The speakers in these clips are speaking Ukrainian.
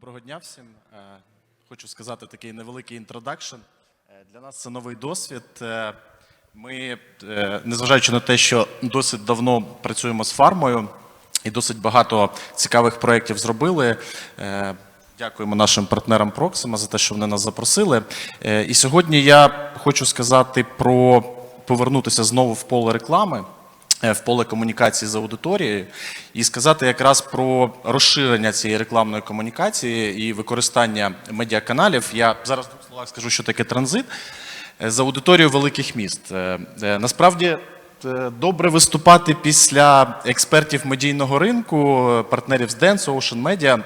Доброго дня всім. Е, Хочу сказати такий невеликий інтродакшн. Е, Для нас це новий досвід. Е, Ми, незважаючи на те, що досить давно працюємо з фармою і досить багато цікавих проєктів зробили. Дякуємо нашим партнерам Proxima за те, що вони нас запросили. І сьогодні я хочу сказати про повернутися знову в поле реклами в поле комунікації з аудиторією і сказати якраз про розширення цієї рекламної комунікації і використання медіаканалів. Я зараз в двох словах скажу, що таке транзит е, з аудиторією великих міст. Е, е, Насправді. е, Добре виступати після експертів медійного ринку, е, партнерів з Dance, Ocean Media.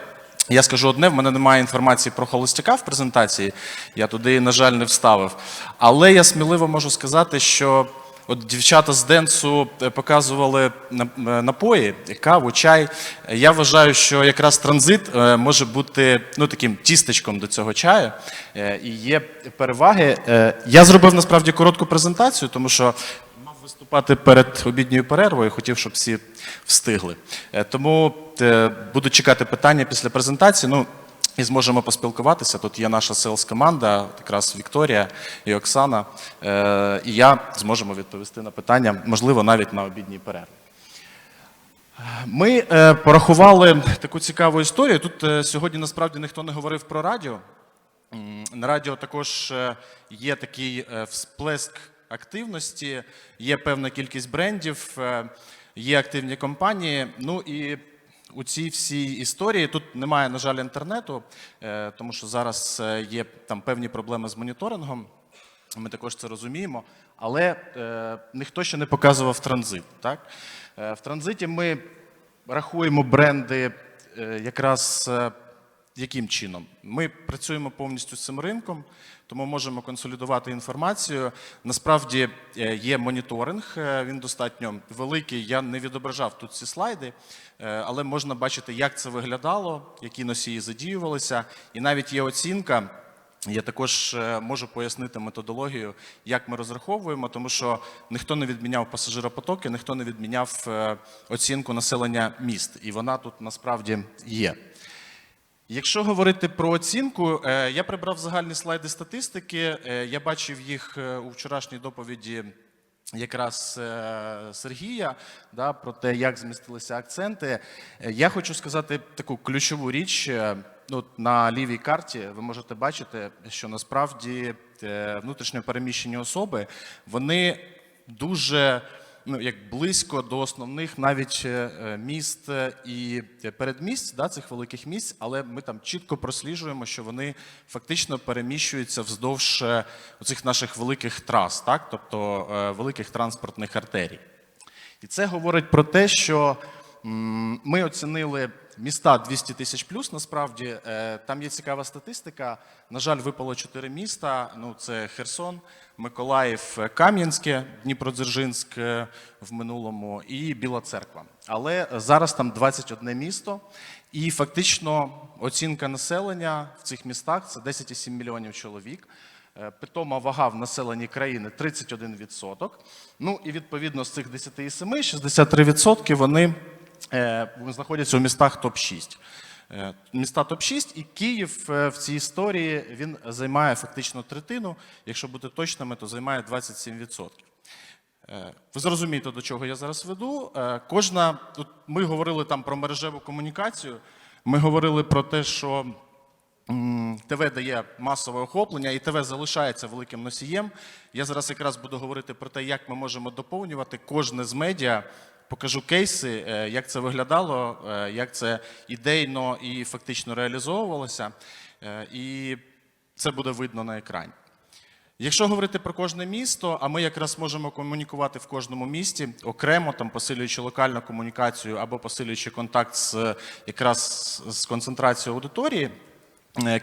Я скажу одне: в мене немає інформації про холостяка в презентації. Я туди, на жаль, не вставив. Але я сміливо можу сказати, що От дівчата з Денсу е, показували е, напої, каву, чай. Я вважаю, що якраз транзит е, може бути ну, таким тістечком до цього чаю. І є переваги. Я зробив насправді коротку презентацію, тому що мав виступати перед обідньою перервою, хотів, щоб всі встигли. Тому буду чекати питання після презентації. Ну, і зможемо поспілкуватися. Тут є наша селс команда, якраз Вікторія і Оксана. Е, і я зможемо відповісти на питання, можливо, навіть на обідній перерві. Ми е, порахували таку цікаву історію. Тут е, сьогодні насправді ніхто не говорив про радіо. На радіо також є такий всплеск активності, є певна кількість брендів, є активні компанії. Ну і у цій всій історії тут немає, на жаль, інтернету, е, тому що зараз е, є там певні проблеми з моніторингом. Ми також це розуміємо, але е, ніхто ще не показував транзит. Так? В транзиті ми рахуємо бренди якраз яким чином? Ми працюємо повністю з цим ринком, тому можемо консолідувати інформацію. Насправді е, є моніторинг, е, він достатньо великий. Я не відображав тут ці слайди, е, але можна бачити, як це виглядало, які носії задіювалися, і навіть є оцінка. Я також можу пояснити методологію, як ми розраховуємо, тому що ніхто не відміняв пасажиропотоки, ніхто не відміняв оцінку населення міст, і вона тут насправді є. Якщо говорити про оцінку, е, я прибрав загальні слайди статистики. Е, Я бачив їх е, у вчорашній доповіді якраз Сергія да, про те, як змістилися акценти. Я хочу сказати таку ключову річ. Ну, от на лівій карті ви можете бачити, що насправді внутрішньо переміщені особи вони дуже ну, як близько до основних навіть е, е, міст е, і передмість да, цих великих місць, але ми там чітко просліджуємо, що вони фактично переміщуються вздовж цих наших великих трас, так, тобто великих транспортних артерій. І це говорить про те, що ми оцінили міста 200 тисяч плюс. Насправді Е, там є цікава статистика. На жаль, випало чотири міста. Ну це Херсон, Миколаїв, е, Кам'янське, Дніпродзержинськ е, в минулому і Біла Церква. Але зараз там 21 місто, і фактично оцінка населення в цих містах це 10,7 мільйонів чоловік. Питома вага в населенні країни 31%. Ну і відповідно з цих 10,7 63% вони знаходяться у містах топ-6. Е, Міста топ-6 і Київ е, в цій історії він займає фактично третину. Якщо бути точними, то займає 27%. Е, Ви зрозумієте, до чого я зараз веду. Е, Кожна, тут ми говорили там про мережеву комунікацію. Ми говорили про те, що ТВ дає масове охоплення, і ТВ залишається великим носієм. Я зараз якраз буду говорити про те, як ми можемо доповнювати кожне з медіа. Покажу кейси, е, як це виглядало, е, як це ідейно і фактично реалізовувалося. Е, І це буде видно на екрані. Якщо говорити про кожне місто, а ми якраз можемо комунікувати в кожному місті окремо, там посилюючи локальну комунікацію або посилюючи контакт з якраз з концентрацією аудиторії,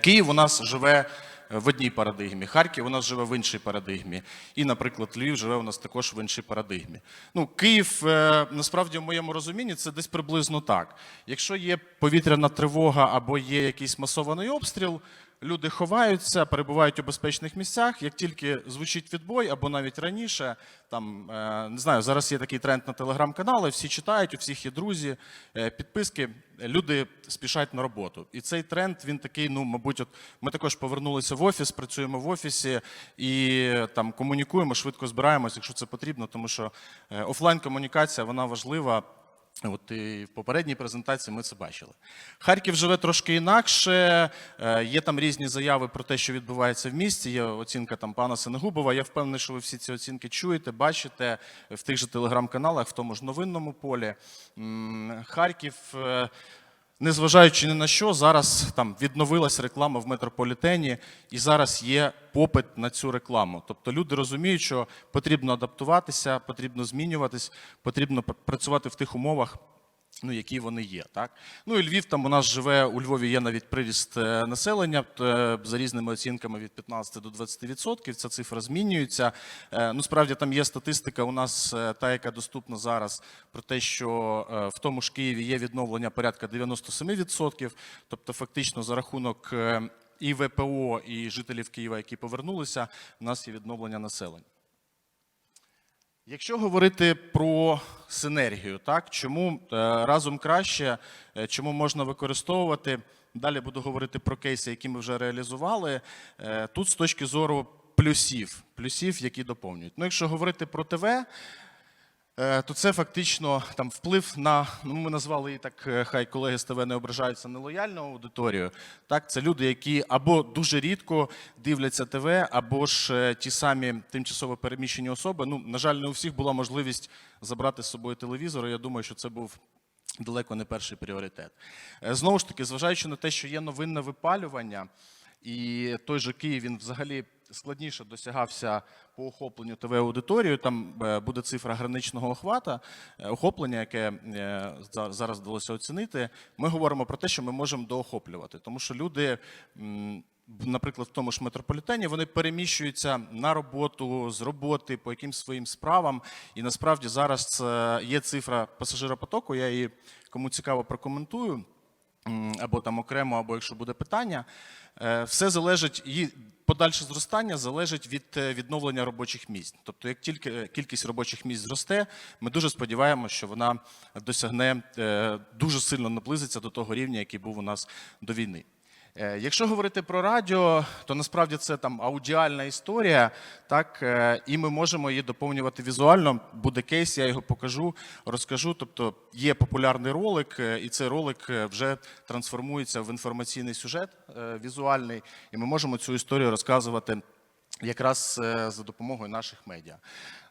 Київ у нас живе в одній парадигмі, Харків у нас живе в іншій парадигмі. І, наприклад, Львів живе у нас також в іншій парадигмі. Ну, Київ, е, насправді, в моєму розумінні, це десь приблизно так. Якщо є повітряна тривога або є якийсь масований обстріл, люди ховаються, перебувають у безпечних місцях. Як тільки звучить відбой, або навіть раніше, там е, не знаю, зараз є такий тренд на телеграм-канали, всі читають, у всіх є друзі, е, підписки. Люди спішать на роботу. І цей тренд він такий, ну мабуть, от ми також повернулися в офіс, працюємо в офісі і там комунікуємо, швидко збираємось, якщо це потрібно, тому що е, офлайн комунікація вона важлива. От і в попередній презентації ми це бачили. Харків живе трошки інакше. е, Є там різні заяви про те, що відбувається в місті. Є оцінка там пана Сенегубова. Я впевнений, що ви всі ці оцінки чуєте, бачите в тих же телеграм-каналах, в тому ж новинному полі. Харків. Незважаючи ні на що, зараз там відновилась реклама в метрополітені, і зараз є попит на цю рекламу. Тобто люди розуміють, що потрібно адаптуватися, потрібно змінюватись, потрібно працювати в тих умовах, ну, які вони є. Так? Ну і Львів там у нас живе, у Львові є навіть приріст е, населення е, за різними оцінками від 15 до 20%. Ця цифра змінюється. Е, Ну, справді там є статистика у нас, та, яка доступна зараз, про те, що в тому ж Києві є відновлення порядка 97%. Тобто, фактично, за рахунок і ВПО, і жителів Києва, які повернулися, у нас є відновлення населення. Якщо говорити про синергію, так чому е, разом краще, е, чому можна використовувати? Далі буду говорити про кейси, які ми вже реалізували. Е, Тут з точки зору плюсів, плюсів, які доповнюють. Ну, якщо говорити про ТВ, то це фактично там вплив на ну ми назвали її так, е, хай колеги з ТВ не ображаються нелояльну аудиторію. Так, це люди, які або дуже рідко дивляться ТВ, або ж е, ті самі тимчасово переміщені особи. Ну, на жаль, не у всіх була можливість забрати з собою телевізор. Я думаю, що це був. Далеко не перший пріоритет. Е, Знову ж таки, зважаючи на те, що є новинне випалювання, і той же Київ він взагалі складніше досягався по охопленню ТВ аудиторією. Там е, буде цифра граничного охвата, е, охоплення, яке е, за- зараз вдалося оцінити. Ми говоримо про те, що ми можемо доохоплювати, тому що люди. Наприклад, в тому ж метрополітені вони переміщуються на роботу з роботи по якимсь своїм справам. І насправді зараз є цифра пасажиропотоку. Я її кому цікаво прокоментую або там окремо, або якщо буде питання. Е, Все залежить і подальше зростання залежить від е, відновлення робочих місць. Тобто, як тільки е, кількість робочих місць зросте, ми дуже сподіваємося, що вона досягне дуже сильно наблизиться до того рівня, який був у нас до війни. Е, Якщо говорити про радіо, то насправді це там аудіальна історія, так е, і ми можемо її доповнювати візуально. Буде кейс, я його покажу, розкажу. Тобто є популярний ролик, е, і цей ролик вже трансформується в інформаційний сюжет візуальний, і ми можемо цю історію розказувати якраз е, за допомогою наших медіа.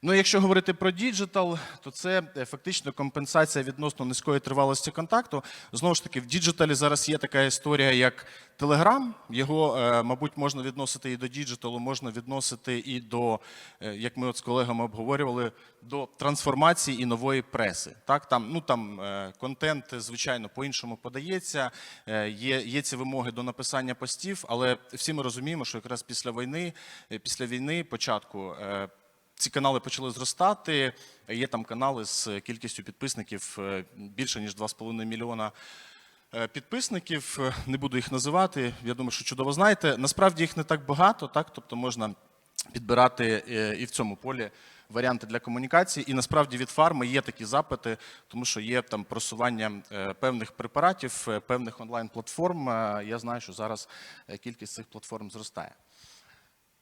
Ну, якщо говорити про діджитал, то це е, фактично компенсація відносно низької тривалості контакту. Знову ж таки, в діджиталі зараз є така історія, як Telegram. Його, е, мабуть, можна відносити і до діджиталу, можна відносити і до, як ми от з колегами обговорювали, до трансформації і нової преси. Так, там, ну, там контент, звичайно, по-іншому подається, є, є ці вимоги до написання постів, але всі ми розуміємо, що якраз після війни, після війни, початку. е, ці канали почали зростати. Є там канали з кількістю підписників е, більше ніж 2,5 мільйона е, підписників. Е, Не буду їх називати. Я думаю, що чудово знаєте. Насправді їх не так багато, так тобто можна підбирати е, і в цьому полі варіанти для комунікації. І насправді від фарми є такі запити, тому що є там просування е, певних препаратів, е, певних онлайн-платформ. Е, Я знаю, що зараз е, кількість цих платформ зростає.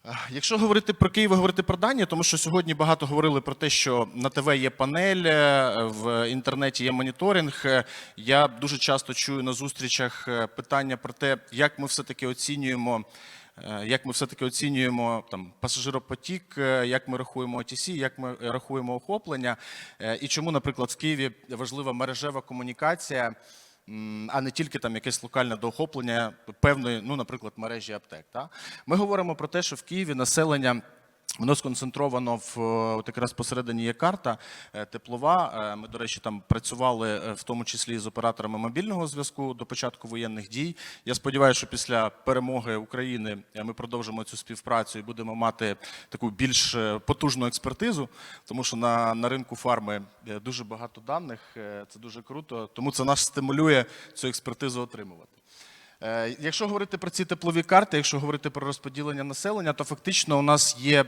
Е, Якщо говорити про Київ, говорити про Данію, тому що сьогодні багато говорили про те, що на ТВ є панель, е, в інтернеті є моніторинг. Е, Я дуже часто чую на зустрічах питання про те, як ми все-таки оцінюємо. Як ми все-таки оцінюємо там пасажиропотік, як ми рахуємо OTC, як ми рахуємо охоплення, і чому, наприклад, в Києві важлива мережева комунікація, а не тільки там якесь локальне доохоплення певної, ну, наприклад, мережі аптек. Та? Ми говоримо про те, що в Києві населення. Воно сконцентровано в е, от якраз посередині є карта е, теплова. Е, Ми, до речі, там працювали в тому числі з операторами мобільного зв'язку до початку воєнних дій. Я сподіваюся, що після перемоги України ми продовжимо цю співпрацю і будемо мати таку більш потужну експертизу, тому що на, на ринку фарми дуже багато даних. Це дуже круто. Тому це нас стимулює цю експертизу отримувати. Якщо говорити про ці теплові карти, якщо говорити про розподілення населення, то фактично у нас є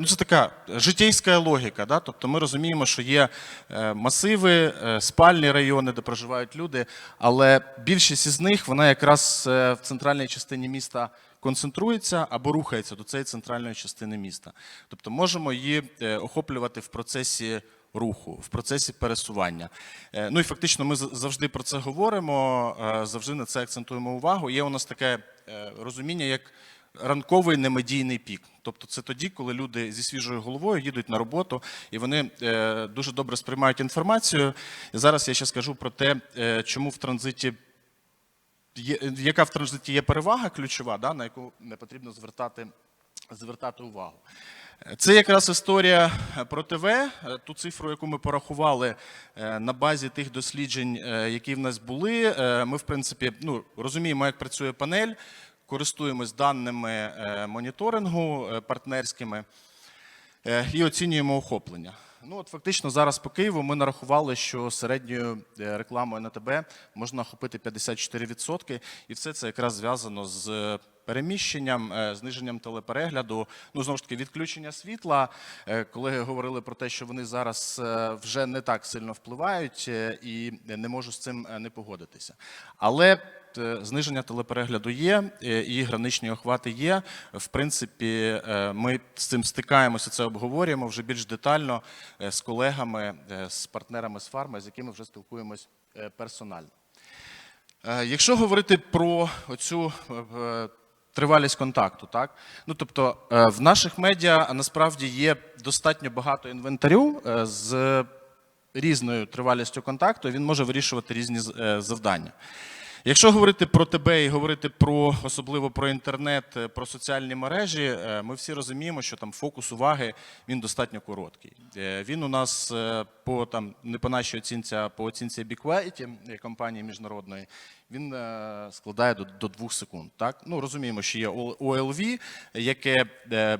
ну це така житейська логіка. Да? Тобто ми розуміємо, що є е, масиви, е, спальні райони, де проживають люди, але більшість із них вона якраз е, в центральній частині міста концентрується або рухається до цієї центральної частини міста. Тобто можемо її е, охоплювати в процесі руху, в процесі пересування. Е, Ну і фактично ми завжди про це говоримо, е, завжди на це акцентуємо увагу. Є у нас таке е, розуміння, як ранковий немедійний пік. Тобто це тоді, коли люди зі свіжою головою їдуть на роботу і вони е, дуже добре сприймають інформацію. І зараз я ще скажу про те, е, чому в транзиті є, яка в транзиті є перевага ключова, да, на яку не потрібно звертати, звертати увагу. Це якраз історія про ТВ. Е, Ту цифру, яку ми порахували на базі тих досліджень, які в нас були. Ми, в принципі, ну, розуміємо, як працює панель, користуємось даними е, моніторингу е, партнерськими е, і оцінюємо охоплення. Ну, от фактично зараз по Києву ми нарахували, що середньою рекламою на ТБ можна охопити 54%, і все це якраз зв'язано з переміщенням, зниженням телеперегляду. Ну, знову ж таки, відключення світла. Колеги говорили про те, що вони зараз вже не так сильно впливають, і не можу з цим не погодитися. Але зниження телеперегляду є, е, і граничні охвати є. В принципі, е, ми з цим стикаємося, це обговорюємо вже більш детально е, з колегами, е, з партнерами з фарми, з якими вже спілкуємось е, персонально. Е, Якщо говорити про оцю е, тривалість контакту, так ну тобто е, в наших медіа насправді є достатньо багато інвентарю е, з різною тривалістю контакту, він може вирішувати різні е, завдання. Якщо говорити про тебе і говорити про особливо про інтернет, е, про соціальні мережі, е, ми всі розуміємо, що там фокус уваги він достатньо короткий. Е, Він у нас по там не по нашій оцінці, а по оцінці е, компанії міжнародної, він складає до, до двох секунд. Так ну розуміємо, що є OLV, яке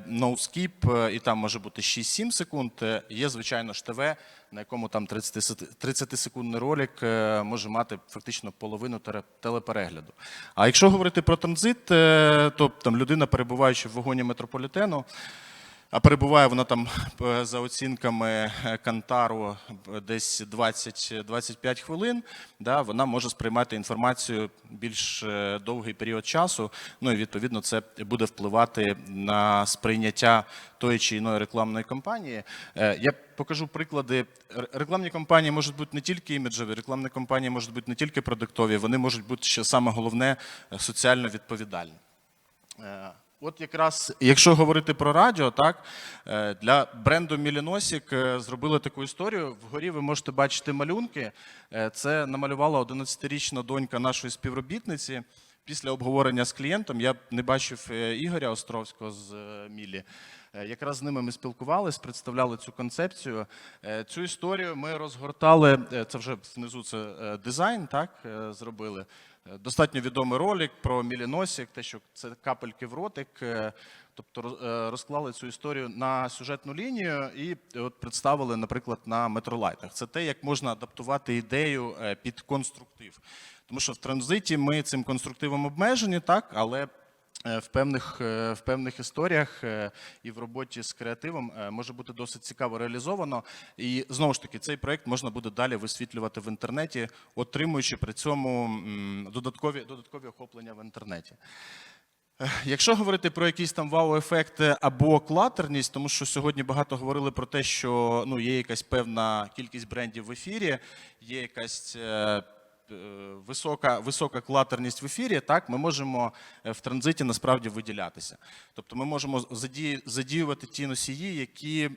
no-skip, е, і там може бути 6-7 секунд. Є звичайно ж ТВ, на якому там 30 секундний ролик е, може мати фактично половину телеперегляду. А якщо говорити про транзит, е, то там людина, перебуваючи в вагоні метрополітену, а перебуває вона там е, за оцінками е, Кантару е, десь 20-25 хвилин. Да, вона може сприймати інформацію більш довгий період часу. Ну і відповідно це буде впливати на сприйняття тої чи іної рекламної кампанії. Я покажу приклади. Рекламні кампанії можуть бути не тільки іміджеві, рекламні кампанії можуть бути не тільки продуктові, вони можуть бути ще саме головне соціально відповідальні. От якраз, якщо говорити про радіо, так е, для бренду Міліносік е, зробили таку історію. Вгорі ви можете бачити малюнки. Е, Це намалювала 11-річна донька нашої співробітниці. Після обговорення з клієнтом я не бачив Ігоря Островського з Мілі. Якраз з ними ми спілкувалися, представляли цю концепцію. Цю історію ми розгортали. Це вже внизу це дизайн, так зробили. Е, Достатньо відомий ролик про міліносік, те, що це капельки в ротик. е, Тобто е, розклали цю історію на сюжетну лінію і от представили, наприклад, на метролайтах. Це те, як можна адаптувати ідею під конструктив. Тому що в транзиті ми цим конструктивом обмежені, так, але в певних, е, в певних історіях е, і в роботі з креативом е, може бути досить цікаво реалізовано. І знову ж таки, цей проект можна буде далі висвітлювати в інтернеті, отримуючи при цьому додаткові, додаткові охоплення в інтернеті. Е, Якщо говорити про якісь там вау-ефекти або клатерність, тому що сьогодні багато говорили про те, що ну, є якась певна кількість брендів в ефірі, є якась е, е, висока, висока клатерність в ефірі, так, ми можемо е, в транзиті насправді виділятися. Тобто ми можемо заді- задіювати ті носії, які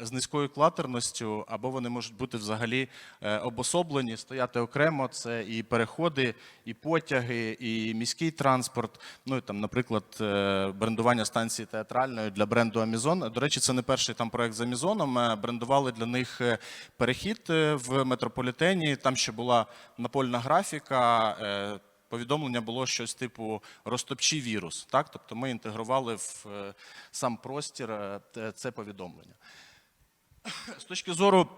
з низькою клатерністю, або вони можуть бути взагалі е, обособлені, стояти окремо. Це і переходи, і потяги, і міський транспорт. Ну і там, наприклад, е, брендування станції театральної для бренду Амізон. До речі, це не перший там проект з Амізоном. Е, Брендували для них е, перехід е, в метрополітені. Там ще була напольна графіка. е, Повідомлення було щось типу розтопчи вірус. Так? Тобто ми інтегрували в е, сам простір е, це повідомлення. З точки зору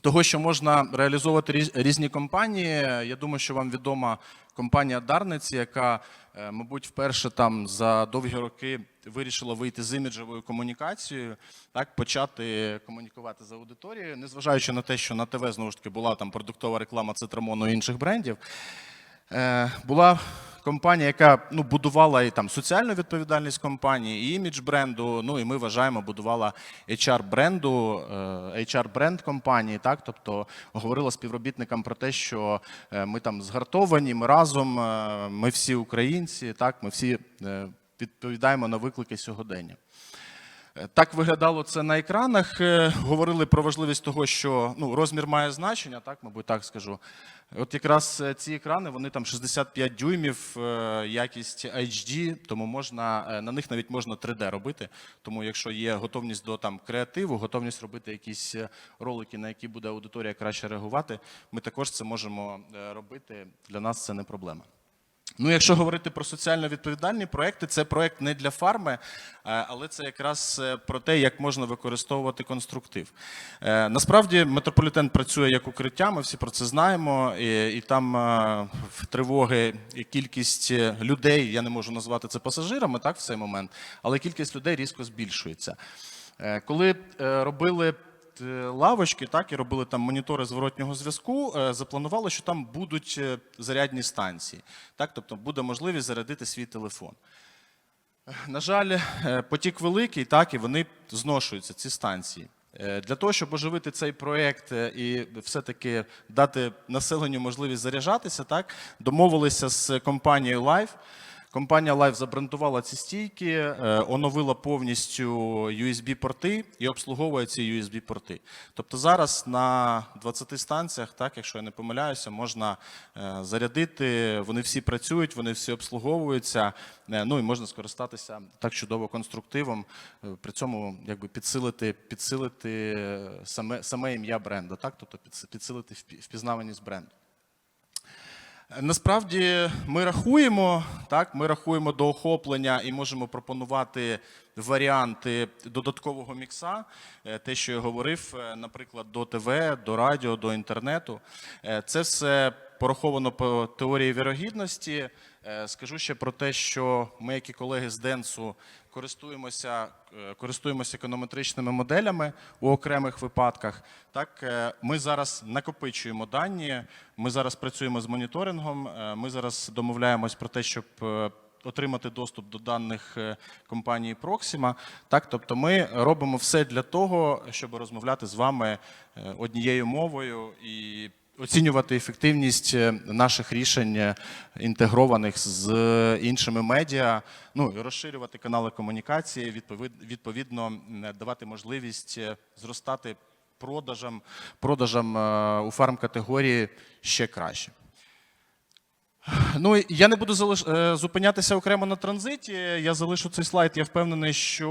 того, що можна реалізовувати різ- різні компанії. Я думаю, що вам відома компанія Дарниці, яка, е, мабуть, вперше там за довгі роки вирішила вийти з іміджевою комунікацією, так почати комунікувати з аудиторією, незважаючи на те, що на ТВ знову ж таки була там продуктова реклама цитрамону і інших брендів. Е, була компанія, яка ну, будувала і там соціальну відповідальність компанії, і імідж бренду. Ну і ми вважаємо, будувала HR бренду, е, HR бренд компанії. Так, тобто говорила співробітникам про те, що е, ми там згартовані, ми разом, е, ми всі українці, так, ми всі відповідаємо на виклики сьогодення. Так виглядало це на екранах. Говорили про важливість того, що ну, розмір має значення, так, мабуть, так скажу. От якраз е, ці екрани, вони там 65 дюймів, е, якість HD, тому можна е, на них навіть можна 3D робити. Тому якщо є готовність до там креативу, готовність робити якісь ролики, на які буде аудиторія краще реагувати, ми також це можемо робити. Для нас це не проблема. Ну, якщо говорити про соціально відповідальні проекти, це проект не для фарми, е, але це якраз е, про те, як можна використовувати конструктив. Е, Насправді метрополітен працює як укриття, ми всі про це знаємо, і, і там в тривоги кількість людей, я не можу назвати це пасажирами, так, в цей момент, але кількість людей різко збільшується. Коли робили лавочки, так і робили там монітори зворотнього зв'язку. е, Запланували, що там будуть е, зарядні станції. Так, тобто буде можливість зарядити свій телефон. Е, На жаль, е, потік великий, так і вони зношуються, ці станції. Е, Для того, щоб оживити цей проєкт е, і все-таки дати населенню можливість заряджатися, так, домовилися з компанією Live. Компанія Live забрендувала ці стійки, е, оновила повністю USB-порти і обслуговує ці USB-порти. Тобто зараз на 20 станціях, так, якщо я не помиляюся, можна е, зарядити. Вони всі працюють, вони всі обслуговуються. е, Ну і можна скористатися так чудово конструктивом, при цьому якби підсилити, підсилити саме, саме ім'я бренду, так, тобто підс- підсилити впізнаваність бренду. Насправді ми рахуємо, так, ми рахуємо до охоплення і можемо пропонувати варіанти додаткового мікса. Е, Те, що я говорив, е, наприклад, до ТВ, до радіо, до інтернету. Е, Це все пораховано по теорії вірогідності. Е, Скажу ще про те, що ми, як і колеги з Денсу, користуємося, е, користуємося економетричними моделями у окремих випадках. Так, е, ми зараз накопичуємо дані, ми зараз працюємо з моніторингом, ми зараз домовляємось про те, щоб отримати доступ до даних компанії Proxima. Так, тобто ми робимо все для того, щоб розмовляти з вами однією мовою і оцінювати ефективність е, наших рішень е, інтегрованих з іншими медіа, ну і розширювати канали комунікації, відповід- відповідно давати можливість е, зростати продажам, продажам у у фармкатегорії ще краще. Ну, я не буду залиш... е, зупинятися окремо на транзиті. Я залишу цей слайд. Я впевнений, що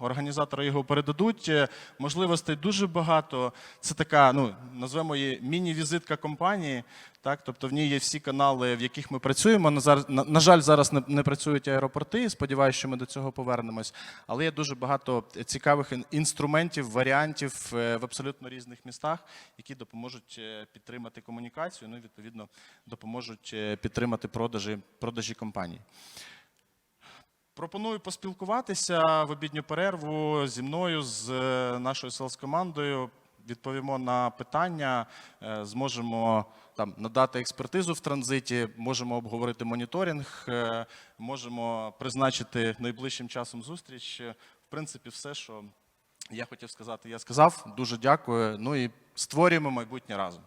організатори його передадуть. Е, Можливостей дуже багато. Це така, ну назвемо її міні-візитка компанії. Так, тобто в ній є всі канали, в яких ми працюємо. На, на, на жаль, зараз не, не працюють аеропорти. Сподіваюся, що ми до цього повернемось. Але є дуже багато цікавих інструментів, варіантів е, в абсолютно різних містах, які допоможуть е, підтримати комунікацію. Ну і відповідно допоможуть е, підтримати продажі, продажі компаній. Пропоную поспілкуватися в обідню перерву зі мною, з нашою селс-командою. Відповімо на питання, е, зможемо там надати експертизу в транзиті, можемо обговорити моніторинг, е, можемо призначити найближчим часом зустріч. Е, В принципі, все, що я хотів сказати, я сказав. Дуже дякую. Ну і створюємо майбутнє разом.